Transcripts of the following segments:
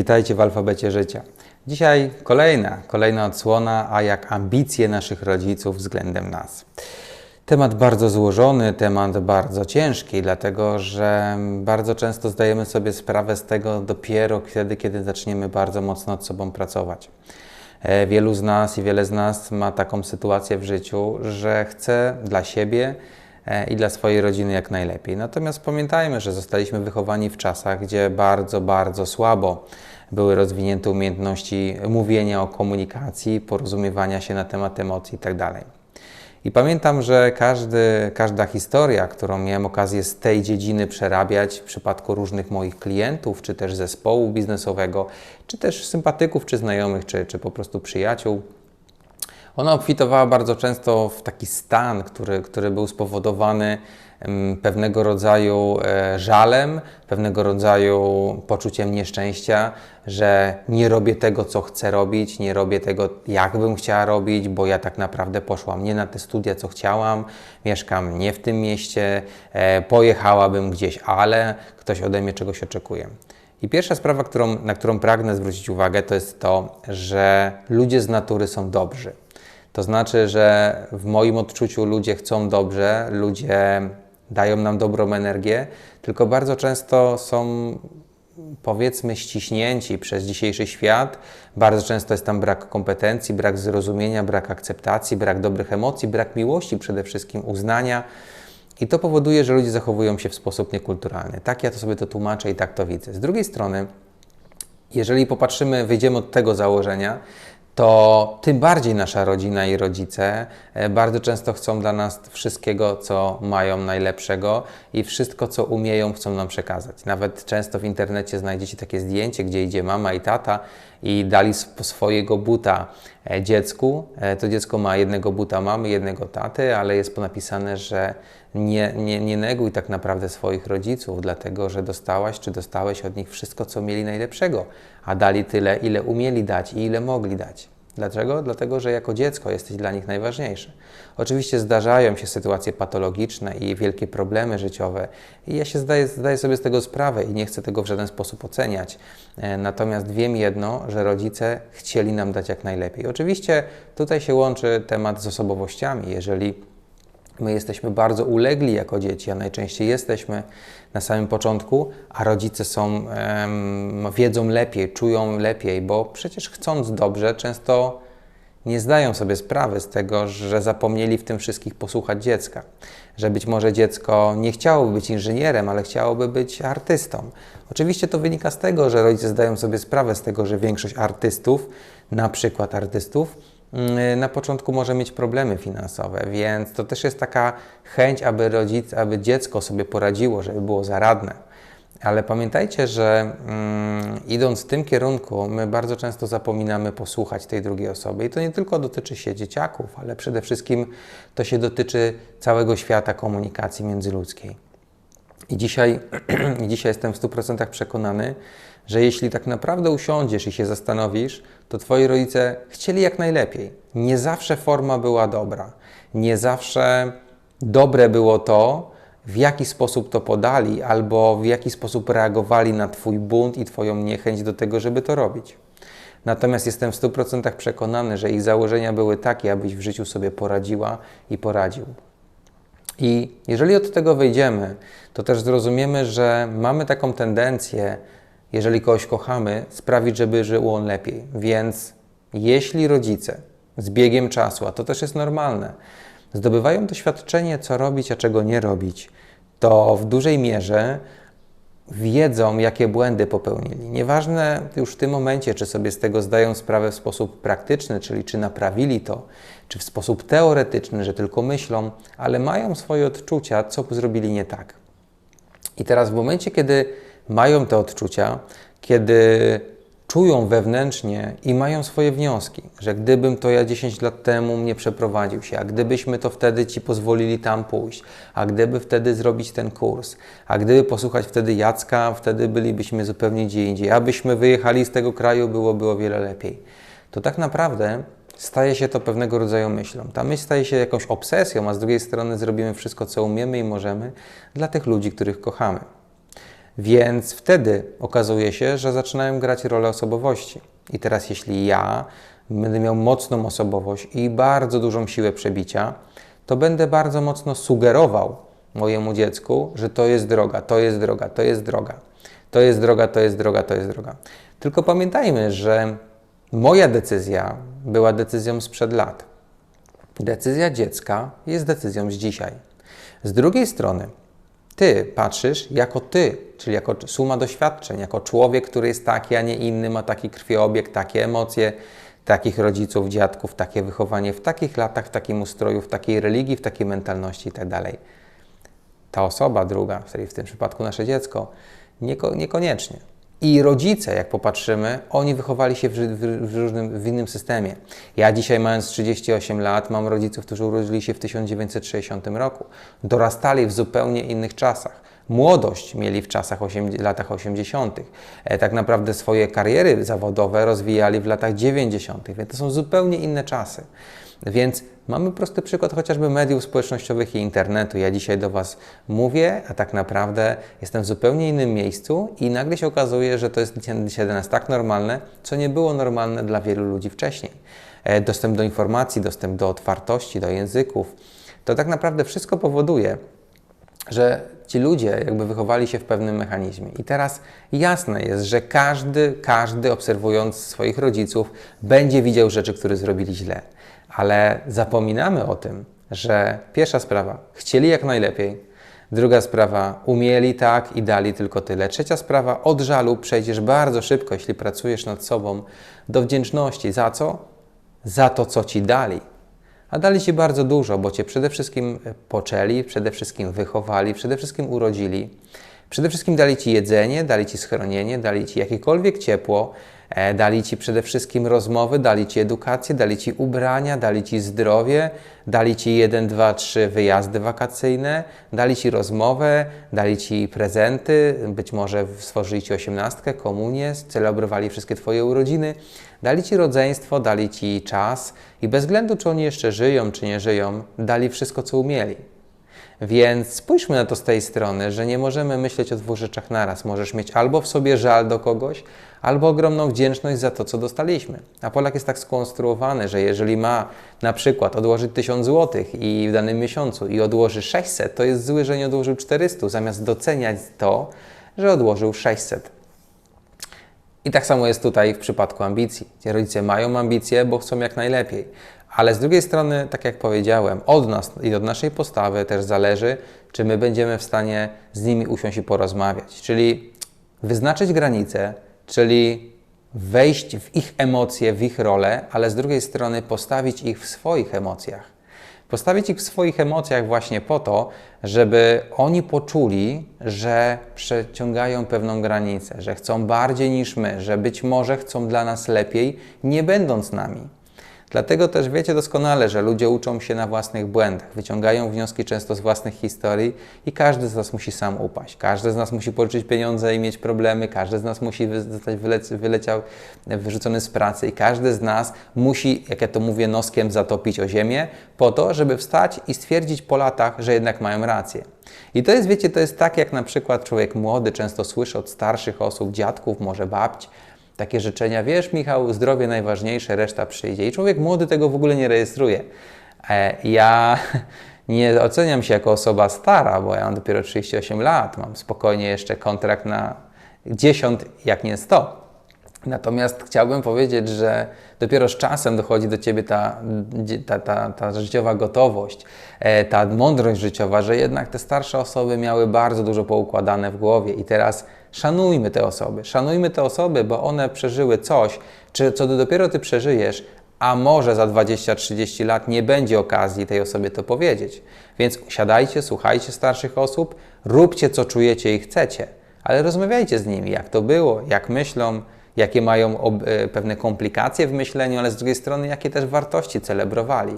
Witajcie w alfabecie życia. Dzisiaj kolejna, kolejna odsłona, a jak ambicje naszych rodziców względem nas. Temat bardzo złożony, temat bardzo ciężki, dlatego że bardzo często zdajemy sobie sprawę z tego dopiero wtedy, kiedy zaczniemy bardzo mocno nad sobą pracować. E, Wielu z nas i wiele z nas ma taką sytuację w życiu, że chce dla siebie i dla swojej rodziny jak najlepiej. Natomiast pamiętajmy, że zostaliśmy wychowani w czasach, gdzie bardzo, bardzo słabo były rozwinięte umiejętności mówienia o komunikacji, porozumiewania się na temat emocji itd. I pamiętam, że każdy, każda historia, którą miałem okazję z tej dziedziny przerabiać w przypadku różnych moich klientów, czy też zespołu biznesowego, czy też sympatyków, czy znajomych, czy, czy po prostu przyjaciół, ona obfitowała bardzo często w taki stan, który, który był spowodowany pewnego rodzaju e, żalem, pewnego rodzaju poczuciem nieszczęścia, że nie robię tego, co chcę robić, nie robię tego, jak bym chciała robić, bo ja tak naprawdę poszłam nie na te studia, co chciałam, mieszkam nie w tym mieście, e, pojechałabym gdzieś, ale ktoś ode mnie czegoś oczekuje. I pierwsza sprawa, którą, na którą pragnę zwrócić uwagę, to jest to, że ludzie z natury są dobrzy. To znaczy, że w moim odczuciu ludzie chcą dobrze, ludzie dają nam dobrą energię, tylko bardzo często są powiedzmy ściśnięci przez dzisiejszy świat. Bardzo często jest tam brak kompetencji, brak zrozumienia, brak akceptacji, brak dobrych emocji, brak miłości, przede wszystkim uznania. I to powoduje, że ludzie zachowują się w sposób niekulturalny. Tak ja to sobie to tłumaczę i tak to widzę. Z drugiej strony, jeżeli popatrzymy, wyjdziemy od tego założenia, to tym bardziej nasza rodzina i rodzice e, bardzo często chcą dla nas wszystkiego, co mają najlepszego i wszystko, co umieją, chcą nam przekazać. Nawet często w internecie znajdziecie takie zdjęcie, gdzie idzie mama i tata i dali sw- swojego buta e, dziecku. E, To dziecko ma jednego buta mamy, jednego taty, ale jest napisane, że nie, nie, nie neguj tak naprawdę swoich rodziców, dlatego że dostałaś czy dostałeś od nich wszystko, co mieli najlepszego, a dali tyle, ile umieli dać i ile mogli dać. Dlaczego? Dlatego, że jako dziecko jesteś dla nich najważniejszy. Oczywiście zdarzają się sytuacje patologiczne i wielkie problemy życiowe, i ja się zdaję, zdaję sobie z tego sprawę i nie chcę tego w żaden sposób oceniać. E, Natomiast wiem jedno, że rodzice chcieli nam dać jak najlepiej. Oczywiście tutaj się łączy temat z osobowościami. Jeżeli My jesteśmy bardzo ulegli jako dzieci, a najczęściej jesteśmy na samym początku, a rodzice są, wiedzą lepiej, czują lepiej, bo przecież chcąc dobrze, często nie zdają sobie sprawy z tego, że zapomnieli w tym wszystkich posłuchać dziecka. Że być może dziecko nie chciałoby być inżynierem, ale chciałoby być artystą. Oczywiście to wynika z tego, że rodzice zdają sobie sprawę z tego, że większość artystów, na przykład artystów, na początku może mieć problemy finansowe, więc to też jest taka chęć, aby rodzic, aby dziecko sobie poradziło, żeby było zaradne. Ale pamiętajcie, że mm, idąc w tym kierunku, my bardzo często zapominamy posłuchać tej drugiej osoby. I to nie tylko dotyczy się dzieciaków, ale przede wszystkim to się dotyczy całego świata komunikacji międzyludzkiej. I dzisiaj, dzisiaj jestem w 100% przekonany, że jeśli tak naprawdę usiądziesz i się zastanowisz, to twoi rodzice chcieli jak najlepiej. Nie zawsze forma była dobra. Nie zawsze dobre było to, w jaki sposób to podali, albo w jaki sposób reagowali na Twój bunt i Twoją niechęć do tego, żeby to robić. Natomiast jestem w 100% przekonany, że ich założenia były takie, abyś w życiu sobie poradziła i poradził. I jeżeli od tego wyjdziemy, to też zrozumiemy, że mamy taką tendencję, jeżeli kogoś kochamy, sprawić, żeby żył on lepiej. Więc jeśli rodzice z biegiem czasu, a to też jest normalne, zdobywają doświadczenie, co robić, a czego nie robić, to w dużej mierze wiedzą, jakie błędy popełnili. Nieważne już w tym momencie, czy sobie z tego zdają sprawę w sposób praktyczny, czyli czy naprawili to, czy w sposób teoretyczny, że tylko myślą, ale mają swoje odczucia, co zrobili nie tak. I teraz w momencie, kiedy mają te odczucia, kiedy czują wewnętrznie i mają swoje wnioski, że gdybym to ja 10 lat temu nie przeprowadził się, a gdybyśmy to wtedy ci pozwolili tam pójść, a gdyby wtedy zrobić ten kurs, a gdyby posłuchać wtedy Jacka, wtedy bylibyśmy zupełnie gdzie indziej, abyśmy wyjechali z tego kraju, byłoby o wiele lepiej. To tak naprawdę staje się to pewnego rodzaju myślą. Ta myśl staje się jakąś obsesją, a z drugiej strony zrobimy wszystko, co umiemy i możemy dla tych ludzi, których kochamy. Więc wtedy okazuje się, że zaczynają grać rolę osobowości. I teraz, jeśli ja będę miał mocną osobowość i bardzo dużą siłę przebicia, to będę bardzo mocno sugerował mojemu dziecku, że to jest droga, to jest droga, to jest droga, to jest droga, to jest droga, to jest droga. Tylko pamiętajmy, że moja decyzja była decyzją sprzed lat. Decyzja dziecka jest decyzją z dzisiaj. Z drugiej strony, ty patrzysz jako ty, czyli jako suma doświadczeń, jako człowiek, który jest taki, a nie inny, ma taki krwiobieg, takie emocje, takich rodziców, dziadków, takie wychowanie w takich latach, w takim ustroju, w takiej religii, w takiej mentalności itd. Tak Ta osoba druga, czyli w tym przypadku nasze dziecko, nieko, niekoniecznie. I rodzice, jak popatrzymy, oni wychowali się w, w, w, różnym, w innym systemie. Ja dzisiaj, mając 38 lat, mam rodziców, którzy urodzili się w 1960 roku. Dorastali w zupełnie innych czasach. Młodość mieli w czasach 8, latach 80. E, tak naprawdę swoje kariery zawodowe rozwijali w latach 90., więc to są zupełnie inne czasy. Więc mamy prosty przykład chociażby mediów społecznościowych i internetu. Ja dzisiaj do Was mówię, a tak naprawdę jestem w zupełnie innym miejscu i nagle się okazuje, że to jest dzisiaj dla nas tak normalne, co nie było normalne dla wielu ludzi wcześniej. E, dostęp do informacji, dostęp do otwartości, do języków. To tak naprawdę wszystko powoduje, że ci ludzie jakby wychowali się w pewnym mechanizmie. I teraz jasne jest, że każdy, każdy obserwując swoich rodziców będzie widział rzeczy, które zrobili źle. Ale zapominamy o tym, że pierwsza sprawa, chcieli jak najlepiej. Druga sprawa, umieli tak i dali tylko tyle. Trzecia sprawa, od żalu przejdziesz bardzo szybko, jeśli pracujesz nad sobą, do wdzięczności. Za co? Za to, co ci dali. A dali ci bardzo dużo, bo cię przede wszystkim poczęli, przede wszystkim wychowali, przede wszystkim urodzili. Przede wszystkim dali ci jedzenie, dali ci schronienie, dali ci jakiekolwiek ciepło, E, dali Ci przede wszystkim rozmowy, dali Ci edukację, dali Ci ubrania, dali Ci zdrowie, dali Ci jeden, dwa, trzy wyjazdy wakacyjne, dali Ci rozmowę, dali Ci prezenty, być może stworzyli Ci osiemnastkę, komunię, celebrowali wszystkie Twoje urodziny, dali Ci rodzeństwo, dali Ci czas i bez względu, czy oni jeszcze żyją, czy nie żyją, dali wszystko, co umieli. Więc spójrzmy na to z tej strony, że nie możemy myśleć o dwóch rzeczach naraz. Możesz mieć albo w sobie żal do kogoś, albo ogromną wdzięczność za to, co dostaliśmy. A Polak jest tak skonstruowany, że jeżeli ma na przykład odłożyć 1000 zł i w danym miesiącu i odłoży 600, to jest zły, że nie odłożył 400, zamiast doceniać to, że odłożył 600. I tak samo jest tutaj w przypadku ambicji. Rodzice mają ambicje, bo chcą jak najlepiej. Ale z drugiej strony, tak jak powiedziałem, od nas i od naszej postawy też zależy, czy my będziemy w stanie z nimi usiąść i porozmawiać. Czyli wyznaczyć granice, czyli wejść w ich emocje, w ich rolę, ale z drugiej strony postawić ich w swoich emocjach. Postawić ich w swoich emocjach właśnie po to, żeby oni poczuli, że przeciągają pewną granicę, że chcą bardziej niż my, że być może chcą dla nas lepiej, nie będąc nami. Dlatego też wiecie doskonale, że ludzie uczą się na własnych błędach, wyciągają wnioski często z własnych historii i każdy z nas musi sam upaść. Każdy z nas musi pożyczyć pieniądze i mieć problemy, każdy z nas musi zostać wylec wyleciał, wyrzucony z pracy i każdy z nas musi, jak ja to mówię, noskiem zatopić o ziemię po to, żeby wstać i stwierdzić po latach, że jednak mają rację. I to jest, wiecie, to jest tak, jak na przykład człowiek młody często słyszy od starszych osób, dziadków, może babci, takie życzenia, wiesz Michał, zdrowie najważniejsze, reszta przyjdzie. I człowiek młody tego w ogóle nie rejestruje. E, ja nie oceniam się jako osoba stara, bo ja mam dopiero 38 lat, mam spokojnie jeszcze kontrakt na 10, jak nie 100. Natomiast chciałbym powiedzieć, że dopiero z czasem dochodzi do ciebie ta, ta, ta, ta życiowa gotowość, e, ta mądrość życiowa, że jednak te starsze osoby miały bardzo dużo poukładane w głowie i teraz szanujmy te osoby. Szanujmy te osoby, bo one przeżyły coś, czy, co dopiero ty przeżyjesz, a może za 20-30 lat nie będzie okazji tej osobie to powiedzieć. Więc siadajcie, słuchajcie starszych osób, róbcie co czujecie i chcecie, ale rozmawiajcie z nimi, jak to było, jak myślą, jakie mają e, pewne komplikacje w myśleniu, ale z drugiej strony, jakie też wartości celebrowali.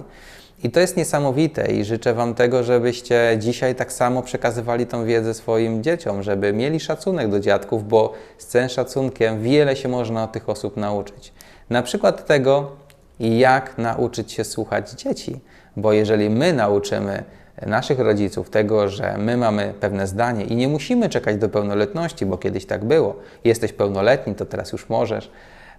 I to jest niesamowite i życzę Wam tego, żebyście dzisiaj tak samo przekazywali tą wiedzę swoim dzieciom, żeby mieli szacunek do dziadków, bo z całym szacunkiem wiele się można od tych osób nauczyć. Na przykład tego, jak nauczyć się słuchać dzieci, bo jeżeli my nauczymy naszych rodziców, tego, że my mamy pewne zdanie i nie musimy czekać do pełnoletności, bo kiedyś tak było. Jesteś pełnoletni, to teraz już możesz.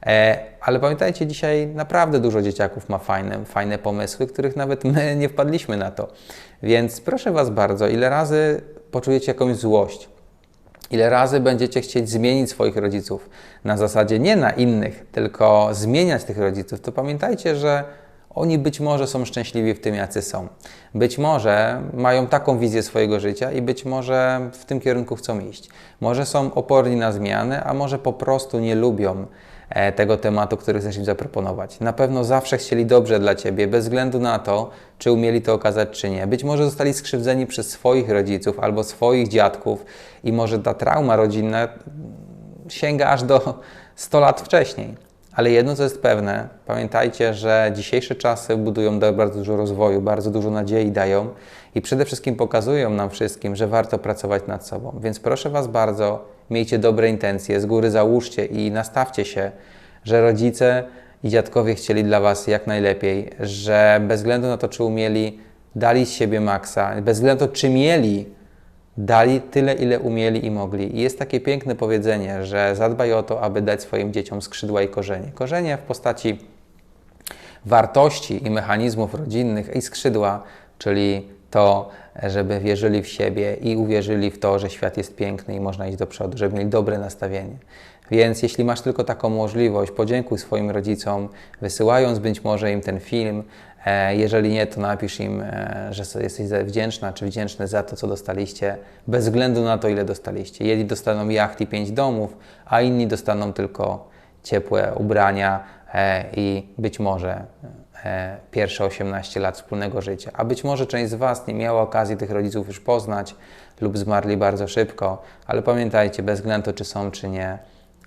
E, ale pamiętajcie, dzisiaj naprawdę dużo dzieciaków ma fajne, fajne pomysły, których nawet my nie wpadliśmy na to. Więc proszę Was bardzo, ile razy poczujecie jakąś złość, ile razy będziecie chcieć zmienić swoich rodziców na zasadzie nie na innych, tylko zmieniać tych rodziców, to pamiętajcie, że oni być może są szczęśliwi w tym, jacy są. Być może mają taką wizję swojego życia i być może w tym kierunku chcą iść. Może są oporni na zmiany, a może po prostu nie lubią tego tematu, który chcesz im zaproponować. Na pewno zawsze chcieli dobrze dla Ciebie, bez względu na to, czy umieli to okazać, czy nie. Być może zostali skrzywdzeni przez swoich rodziców albo swoich dziadków i może ta trauma rodzinna sięga aż do 100 lat wcześniej. Ale jedno, co jest pewne, pamiętajcie, że dzisiejsze czasy budują bardzo dużo rozwoju, bardzo dużo nadziei dają i przede wszystkim pokazują nam wszystkim, że warto pracować nad sobą. Więc proszę Was bardzo, miejcie dobre intencje, z góry załóżcie i nastawcie się, że rodzice i dziadkowie chcieli dla Was jak najlepiej, że bez względu na to, czy umieli, dali z siebie maksa, bez względu to, czy mieli dali tyle, ile umieli i mogli. I jest takie piękne powiedzenie, że zadbaj o to, aby dać swoim dzieciom skrzydła i korzenie. Korzenie w postaci wartości i mechanizmów rodzinnych i skrzydła, czyli to, żeby wierzyli w siebie i uwierzyli w to, że świat jest piękny i można iść do przodu, żeby mieli dobre nastawienie. Więc jeśli masz tylko taką możliwość, podziękuj swoim rodzicom, wysyłając być może im ten film. E, jeżeli nie, to napisz im, e, że jesteś wdzięczna czy wdzięczny za to, co dostaliście, bez względu na to, ile dostaliście. Jedni dostaną jacht i pięć domów, a inni dostaną tylko ciepłe ubrania e, i być może pierwsze 18 lat wspólnego życia. A być może część z Was nie miała okazji tych rodziców już poznać lub zmarli bardzo szybko, ale pamiętajcie, bez względu czy są, czy nie,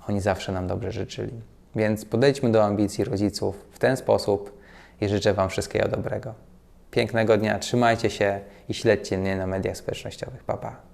oni zawsze nam dobrze życzyli. Więc podejdźmy do ambicji rodziców w ten sposób i życzę Wam wszystkiego dobrego. Pięknego dnia, trzymajcie się i śledźcie mnie na mediach społecznościowych. Pa, pa.